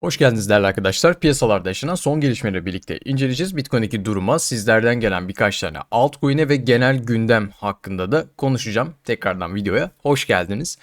Hoş geldiniz değerli arkadaşlar. Piyasalarda yaşanan son gelişmeleri birlikte inceleyeceğiz. Bitcoin'deki duruma, sizlerden gelen birkaç tane altcoin'e ve genel gündem hakkında da konuşacağım. Tekrardan videoya hoş geldiniz.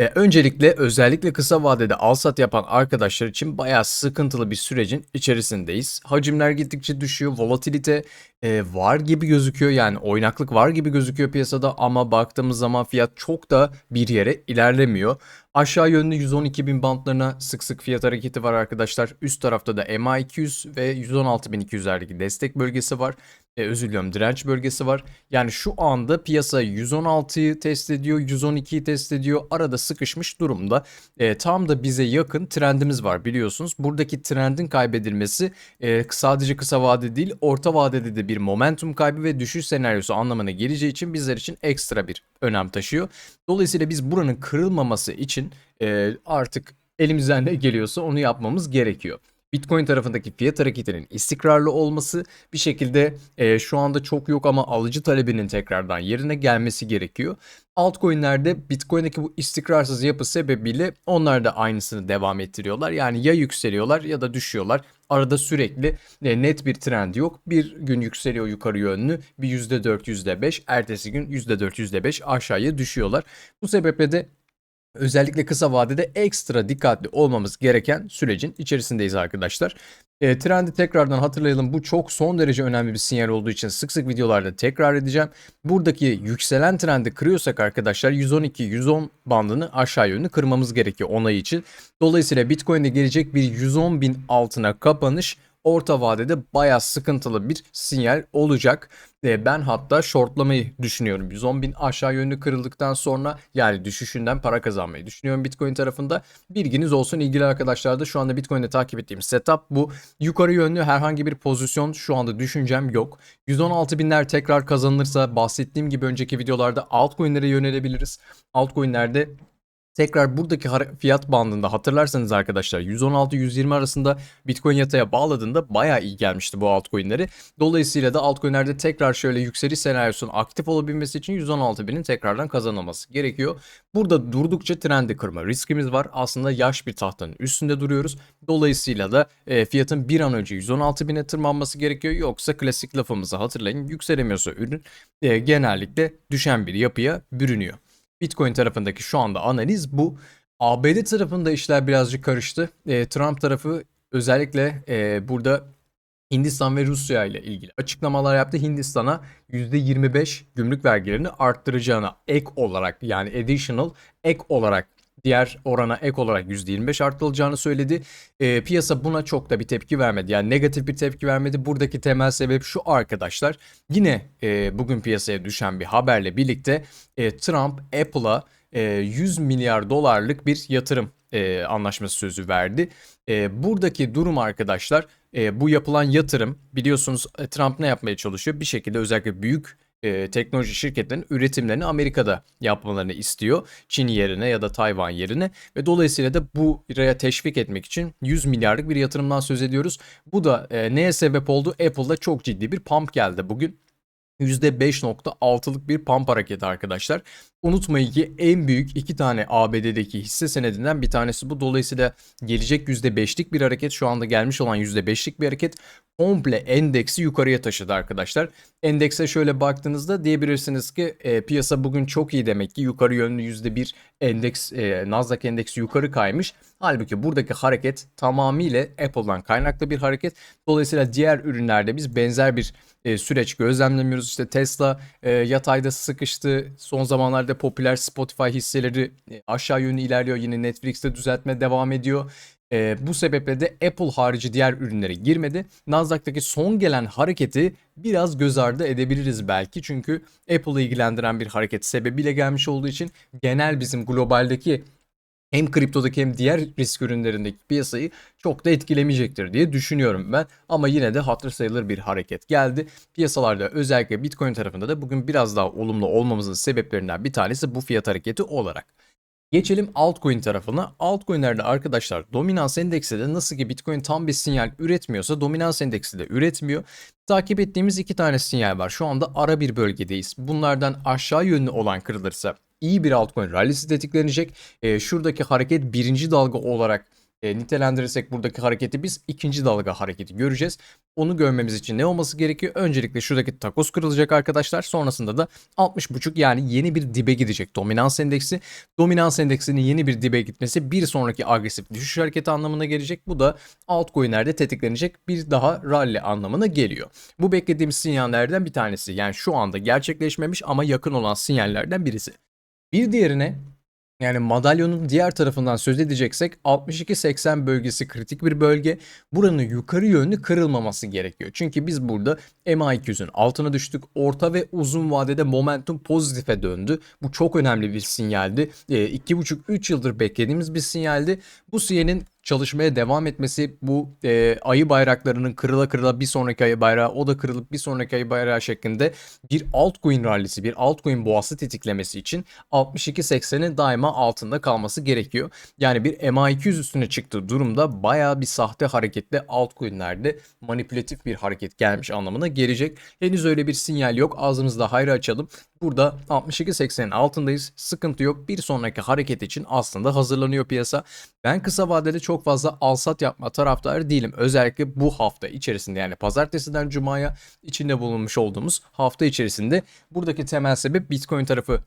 Ee, öncelikle özellikle kısa vadede al sat yapan arkadaşlar için bayağı sıkıntılı bir sürecin içerisindeyiz. Hacimler gittikçe düşüyor, volatilite e, var gibi gözüküyor yani oynaklık var gibi gözüküyor piyasada ama baktığımız zaman fiyat çok da bir yere ilerlemiyor. Aşağı yönlü 112 bin bantlarına sık sık fiyat hareketi var arkadaşlar. Üst tarafta da MA200 ve 116.200'lerdeki destek bölgesi var. E, özür diliyorum direnç bölgesi var. Yani şu anda piyasa 116'yı test ediyor, 112'yi test ediyor. Arada sıkışmış durumda. E, tam da bize yakın trendimiz var biliyorsunuz. Buradaki trendin kaybedilmesi e, sadece kısa vade değil orta vadede de bir momentum kaybı ve düşüş senaryosu anlamına geleceği için bizler için ekstra bir önem taşıyor. Dolayısıyla biz buranın kırılmaması için e, artık elimizden ne geliyorsa onu yapmamız gerekiyor. Bitcoin tarafındaki fiyat hareketinin istikrarlı olması bir şekilde e, şu anda çok yok ama alıcı talebinin tekrardan yerine gelmesi gerekiyor. Altcoin'lerde Bitcoin'deki bu istikrarsız yapı sebebiyle onlar da aynısını devam ettiriyorlar. Yani ya yükseliyorlar ya da düşüyorlar. Arada sürekli e, net bir trend yok. Bir gün yükseliyor yukarı yönlü bir %4 %5 ertesi gün %4 %5 aşağıya düşüyorlar. Bu sebeple de Özellikle kısa vadede ekstra dikkatli olmamız gereken sürecin içerisindeyiz arkadaşlar. E, trendi tekrardan hatırlayalım. Bu çok son derece önemli bir sinyal olduğu için sık sık videolarda tekrar edeceğim. Buradaki yükselen trendi kırıyorsak arkadaşlar 112-110 bandını aşağı yönlü kırmamız gerekiyor onay için. Dolayısıyla Bitcoin'de gelecek bir 110 bin altına kapanış orta vadede bayağı sıkıntılı bir sinyal olacak. E, ben hatta shortlamayı düşünüyorum. 110 bin aşağı yönlü kırıldıktan sonra yani düşüşünden para kazanmayı düşünüyorum Bitcoin tarafında. Bilginiz olsun ilgili arkadaşlar da şu anda Bitcoin'de takip ettiğim setup bu. Yukarı yönlü herhangi bir pozisyon şu anda düşüncem yok. 116 binler tekrar kazanılırsa bahsettiğim gibi önceki videolarda altcoin'lere yönelebiliriz. Altcoin'lerde Tekrar buradaki fiyat bandında hatırlarsanız arkadaşlar 116-120 arasında Bitcoin yataya bağladığında bayağı iyi gelmişti bu altcoin'leri. Dolayısıyla da altcoin'lerde tekrar şöyle yükseliş senaryosunun aktif olabilmesi için 116 binin tekrardan kazanılması gerekiyor. Burada durdukça trendi kırma riskimiz var. Aslında yaş bir tahtanın üstünde duruyoruz. Dolayısıyla da e, fiyatın bir an önce 116 bine tırmanması gerekiyor. Yoksa klasik lafımızı hatırlayın yükselemiyorsa ürün e, genellikle düşen bir yapıya bürünüyor. Bitcoin tarafındaki şu anda analiz bu. ABD tarafında işler birazcık karıştı. E, Trump tarafı özellikle e, burada Hindistan ve Rusya ile ilgili açıklamalar yaptı. Hindistan'a %25 gümrük vergilerini arttıracağına ek olarak yani additional ek olarak diğer orana ek olarak %25 artırılacağını söyledi. E, piyasa buna çok da bir tepki vermedi. Yani negatif bir tepki vermedi. Buradaki temel sebep şu arkadaşlar. Yine e, bugün piyasaya düşen bir haberle birlikte e, Trump Apple'a e, 100 milyar dolarlık bir yatırım e, anlaşması sözü verdi. E, buradaki durum arkadaşlar e, bu yapılan yatırım biliyorsunuz e, Trump ne yapmaya çalışıyor? Bir şekilde özellikle büyük e, teknoloji şirketlerinin üretimlerini Amerika'da yapmalarını istiyor. Çin yerine ya da Tayvan yerine ve dolayısıyla da bu buraya teşvik etmek için 100 milyarlık bir yatırımdan söz ediyoruz. Bu da e, neye sebep oldu? Apple'da çok ciddi bir pump geldi bugün. %5.6'lık bir pump hareketi arkadaşlar. Unutmayın ki en büyük iki tane ABD'deki hisse senedinden bir tanesi bu. Dolayısıyla gelecek %5'lik bir hareket şu anda gelmiş olan %5'lik bir hareket komple endeksi yukarıya taşıdı arkadaşlar. Endekse şöyle baktığınızda diyebilirsiniz ki e, piyasa bugün çok iyi demek ki yukarı yönlü %1 endeks e, Nasdaq endeksi yukarı kaymış. Halbuki buradaki hareket tamamıyla Apple'dan kaynaklı bir hareket. Dolayısıyla diğer ürünlerde biz benzer bir e, süreç gözlemlemiyoruz. İşte Tesla e, yatayda sıkıştı. Son zamanlarda popüler Spotify hisseleri e, aşağı yönlü ilerliyor. Yine Netflix'te düzeltme devam ediyor. E, bu sebeple de Apple harici diğer ürünlere girmedi. Nasdaq'taki son gelen hareketi biraz göz ardı edebiliriz belki. Çünkü Apple'ı ilgilendiren bir hareket sebebiyle gelmiş olduğu için genel bizim globaldeki hem kriptodaki hem diğer risk ürünlerindeki piyasayı çok da etkilemeyecektir diye düşünüyorum ben. Ama yine de hatır sayılır bir hareket geldi. Piyasalarda özellikle Bitcoin tarafında da bugün biraz daha olumlu olmamızın sebeplerinden bir tanesi bu fiyat hareketi olarak. Geçelim altcoin tarafına. Altcoin'lerde arkadaşlar dominans endeksi de nasıl ki Bitcoin tam bir sinyal üretmiyorsa dominans endeksi de üretmiyor. Takip ettiğimiz iki tane sinyal var. Şu anda ara bir bölgedeyiz. Bunlardan aşağı yönlü olan kırılırsa iyi bir altcoin rallisi tetiklenecek. E, şuradaki hareket birinci dalga olarak e, nitelendirirsek buradaki hareketi biz ikinci dalga hareketi göreceğiz. Onu görmemiz için ne olması gerekiyor? Öncelikle şuradaki takoz kırılacak arkadaşlar. Sonrasında da 60.5 yani yeni bir dibe gidecek dominans endeksi. Dominans endeksinin yeni bir dibe gitmesi bir sonraki agresif düşüş hareketi anlamına gelecek. Bu da altcoin'lerde tetiklenecek bir daha rally anlamına geliyor. Bu beklediğimiz sinyallerden bir tanesi. Yani şu anda gerçekleşmemiş ama yakın olan sinyallerden birisi. Bir diğerine yani madalyonun diğer tarafından söz edeceksek 62-80 bölgesi kritik bir bölge. Buranın yukarı yönlü kırılmaması gerekiyor. Çünkü biz burada MA200'ün altına düştük. Orta ve uzun vadede momentum pozitife döndü. Bu çok önemli bir sinyaldi. 2,5-3 yıldır beklediğimiz bir sinyaldi. Bu sinyalin çalışmaya devam etmesi bu e, ayı bayraklarının kırıla kırıla bir sonraki ayı bayrağı o da kırılıp bir sonraki ayı bayrağı şeklinde bir altcoin rallisi bir altcoin boğası tetiklemesi için 62.80'in daima altında kalması gerekiyor. Yani bir MA200 üstüne çıktığı durumda baya bir sahte hareketli altcoin'lerde manipülatif bir hareket gelmiş anlamına gelecek. Henüz öyle bir sinyal yok. Ağzınızda hayra açalım. Burada 62.80'in altındayız. Sıkıntı yok. Bir sonraki hareket için aslında hazırlanıyor piyasa. Ben kısa vadede çok fazla alsat yapma taraftarı değilim. Özellikle bu hafta içerisinde yani pazartesiden cumaya içinde bulunmuş olduğumuz hafta içerisinde buradaki temel sebep Bitcoin tarafı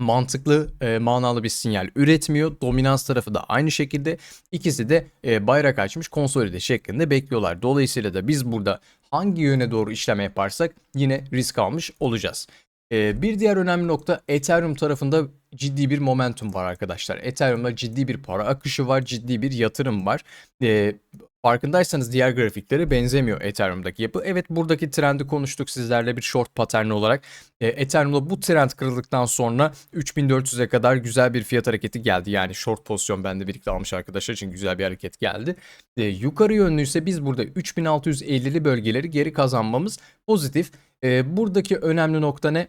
mantıklı, e, manalı bir sinyal üretmiyor. Dominans tarafı da aynı şekilde. İkisi de e, bayrak açmış konsolide şeklinde bekliyorlar. Dolayısıyla da biz burada hangi yöne doğru işlem yaparsak yine risk almış olacağız. E, bir diğer önemli nokta Ethereum tarafında ciddi bir momentum var arkadaşlar. Ethereum'da ciddi bir para akışı var, ciddi bir yatırım var. E, farkındaysanız diğer grafiklere benzemiyor Ethereum'daki yapı. Evet buradaki trendi konuştuk sizlerle bir short paterni olarak. E, Ethereum'da bu trend kırıldıktan sonra 3400'e kadar güzel bir fiyat hareketi geldi. Yani short pozisyon bende birlikte almış arkadaşlar için güzel bir hareket geldi. E, yukarı yönlü ise biz burada 3650'li bölgeleri geri kazanmamız pozitif. E, buradaki önemli nokta ne?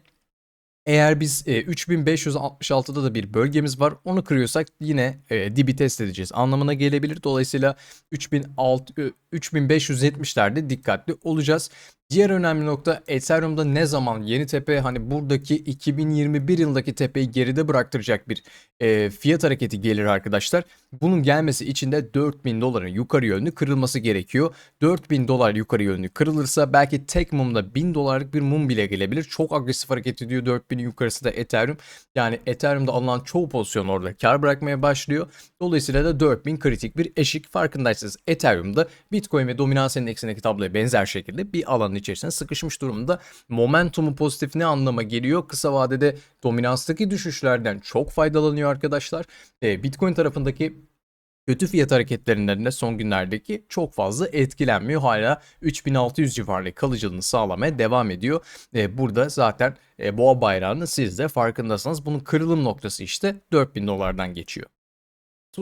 Eğer biz e, 3566'da da bir bölgemiz var. Onu kırıyorsak yine e, dibi test edeceğiz anlamına gelebilir. Dolayısıyla 3600 3570'lerde dikkatli olacağız. Diğer önemli nokta Ethereum'da ne zaman yeni tepe hani buradaki 2021 yılındaki tepeyi geride bıraktıracak bir e, fiyat hareketi gelir arkadaşlar. Bunun gelmesi için de 4000 doların yukarı yönlü kırılması gerekiyor. 4000 dolar yukarı yönlü kırılırsa belki tek mumda 1000 dolarlık bir mum bile gelebilir. Çok agresif hareket ediyor 4000'in yukarısı da Ethereum. Yani Ethereum'da alınan çoğu pozisyon orada kar bırakmaya başlıyor. Dolayısıyla da 4000 kritik bir eşik farkındaysanız Ethereum'da Bitcoin ve dominans endeksindeki tabloya benzer şekilde bir alanın içerisine sıkışmış durumda. Momentumu pozitif ne anlama geliyor? Kısa vadede dominanstaki düşüşlerden çok faydalanıyor arkadaşlar. E, Bitcoin tarafındaki kötü fiyat hareketlerinden de son günlerdeki çok fazla etkilenmiyor. Hala 3600 civarında kalıcılığını sağlamaya devam ediyor. E, burada zaten e, boğa bayrağını siz de farkındasınız. Bunun kırılım noktası işte 4000 dolardan geçiyor.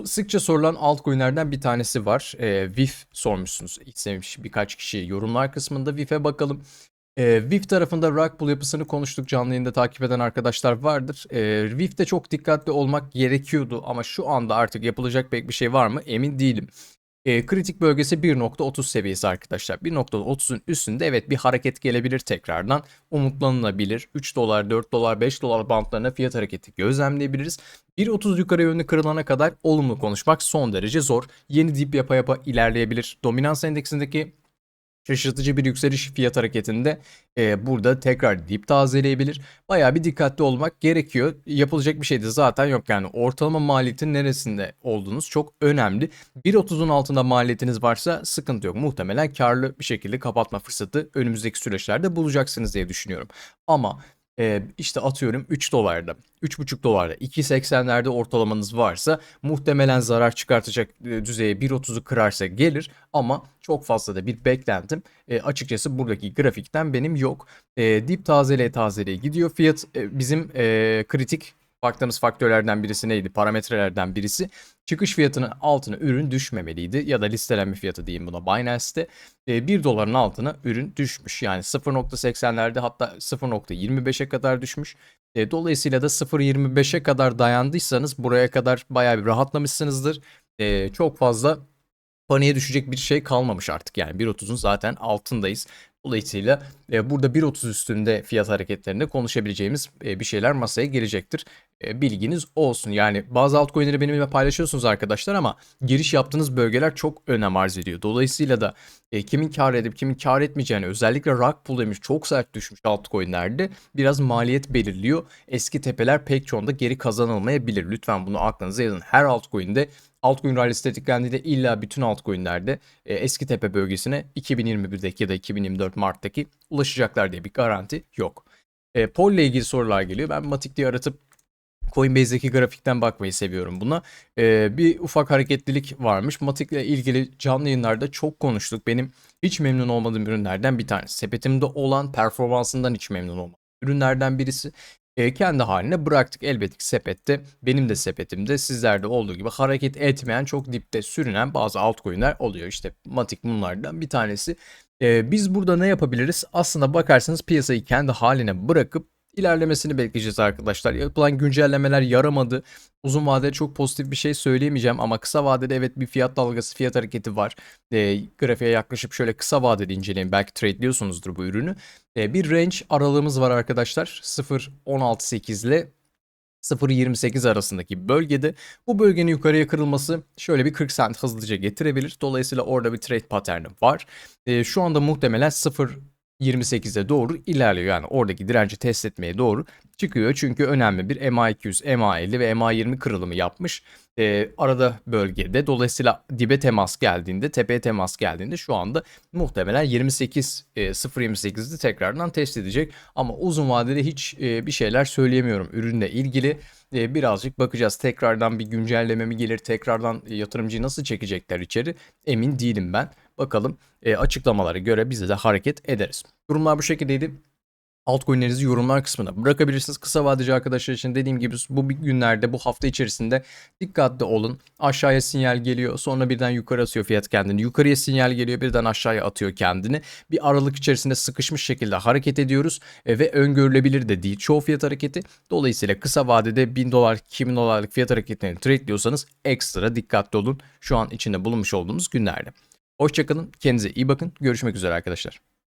Sıkça sorulan altcoin'lerden bir tanesi var. E, VIF sormuşsunuz. İstemiş birkaç kişi yorumlar kısmında VIF'e bakalım. E, VIF tarafında pull yapısını konuştuk. Canlı yayında takip eden arkadaşlar vardır. E, VIF'te çok dikkatli olmak gerekiyordu ama şu anda artık yapılacak pek bir şey var mı emin değilim. E, kritik bölgesi 1.30 seviyesi arkadaşlar. 1.30'un üstünde evet bir hareket gelebilir tekrardan. Umutlanılabilir. 3 dolar, 4 dolar, 5 dolar bantlarına fiyat hareketi gözlemleyebiliriz. 1.30 yukarı yönlü kırılana kadar olumlu konuşmak son derece zor. Yeni dip yapa yapa ilerleyebilir. Dominans endeksindeki şaşırtıcı bir yükseliş fiyat hareketinde e, burada tekrar dip tazeleyebilir. Baya bir dikkatli olmak gerekiyor. Yapılacak bir şey de zaten yok yani ortalama maliyetin neresinde olduğunuz çok önemli. 1.30'un altında maliyetiniz varsa sıkıntı yok. Muhtemelen karlı bir şekilde kapatma fırsatı önümüzdeki süreçlerde bulacaksınız diye düşünüyorum. Ama e, işte atıyorum 3 dolarda, 3,5 dolarda, 2.80'lerde ortalamanız varsa muhtemelen zarar çıkartacak e, düzeye 1.30'u kırarsa gelir ama çok fazla da bir beklentim e, açıkçası buradaki grafikten benim yok. E, dip tazeleye tazeleye gidiyor. Fiyat e, bizim e, kritik baktığımız faktörlerden birisi neydi? Parametrelerden birisi çıkış fiyatının altına ürün düşmemeliydi ya da listelenme fiyatı diyeyim buna Binance'te. 1 doların altına ürün düşmüş. Yani 0.80'lerde hatta 0.25'e kadar düşmüş. Dolayısıyla da 0.25'e kadar dayandıysanız buraya kadar bayağı bir rahatlamışsınızdır. Çok fazla paniğe düşecek bir şey kalmamış artık yani 1.30'un zaten altındayız. Dolayısıyla e, burada 1.30 üstünde fiyat hareketlerinde konuşabileceğimiz e, bir şeyler masaya gelecektir. E, bilginiz olsun. Yani bazı altcoin'leri benimle paylaşıyorsunuz arkadaşlar ama giriş yaptığınız bölgeler çok önem arz ediyor. Dolayısıyla da e, kimin kar edip kimin kar etmeyeceğini özellikle rug pull demiş çok sert düşmüş altcoin'lerde biraz maliyet belirliyor. Eski tepeler pek çoğunda geri kazanılmayabilir. Lütfen bunu aklınıza yazın. Her altcoin'de altcoin rally'si tetiklendiğinde illa bütün altcoin'lerde e, eski tepe bölgesine 2021'deki ya da 2024 Mart'taki ulaşacaklar diye bir garanti yok. E, Pol ile ilgili sorular geliyor. Ben Matic diye aratıp Coinbase'deki grafikten bakmayı seviyorum buna. Ee, bir ufak hareketlilik varmış. Matic ile ilgili canlı yayınlarda çok konuştuk. Benim hiç memnun olmadığım ürünlerden bir tanesi. Sepetimde olan performansından hiç memnun olmadım. Ürünlerden birisi e, kendi haline bıraktık. Elbette ki sepette benim de sepetimde sizlerde olduğu gibi hareket etmeyen çok dipte sürünen bazı altcoin'ler oluyor. İşte Matic bunlardan bir tanesi. E, biz burada ne yapabiliriz? Aslında bakarsanız piyasayı kendi haline bırakıp ilerlemesini bekleyeceğiz arkadaşlar. Yapılan güncellemeler yaramadı. Uzun vadede çok pozitif bir şey söyleyemeyeceğim ama kısa vadede evet bir fiyat dalgası, fiyat hareketi var. E, grafiğe yaklaşıp şöyle kısa vadede inceleyin. Belki trade'liyorsunuzdur bu ürünü. E, bir range aralığımız var arkadaşlar. 0.168 ile 0.28 arasındaki bölgede bu bölgenin yukarıya kırılması şöyle bir 40 cent hızlıca getirebilir. Dolayısıyla orada bir trade paterni var. E, şu anda muhtemelen 0 28'e doğru ilerliyor. Yani oradaki direnci test etmeye doğru çıkıyor. Çünkü önemli bir MA200, MA50 ve MA20 kırılımı yapmış. Ee, arada bölgede. Dolayısıyla dibe temas geldiğinde, tepeye temas geldiğinde şu anda muhtemelen 28 e, 0.28'de tekrardan test edecek. Ama uzun vadede hiç e, bir şeyler söyleyemiyorum ürünle ilgili. E, birazcık bakacağız. Tekrardan bir güncelleme mi gelir? Tekrardan yatırımcıyı nasıl çekecekler içeri? Emin değilim ben. Bakalım e, açıklamalara göre biz de hareket ederiz. Durumlar bu şekildeydi. Altcoin'lerinizi yorumlar kısmına bırakabilirsiniz. Kısa vadeci arkadaşlar için dediğim gibi bu günlerde bu hafta içerisinde dikkatli olun. Aşağıya sinyal geliyor sonra birden yukarı atıyor fiyat kendini. Yukarıya sinyal geliyor birden aşağıya atıyor kendini. Bir aralık içerisinde sıkışmış şekilde hareket ediyoruz e, ve öngörülebilir de değil çoğu fiyat hareketi. Dolayısıyla kısa vadede 1000 dolar 2000 dolarlık fiyat hareketlerini trade'liyorsanız ekstra dikkatli olun şu an içinde bulunmuş olduğumuz günlerde. Hoşçakalın kendinize iyi bakın görüşmek üzere arkadaşlar.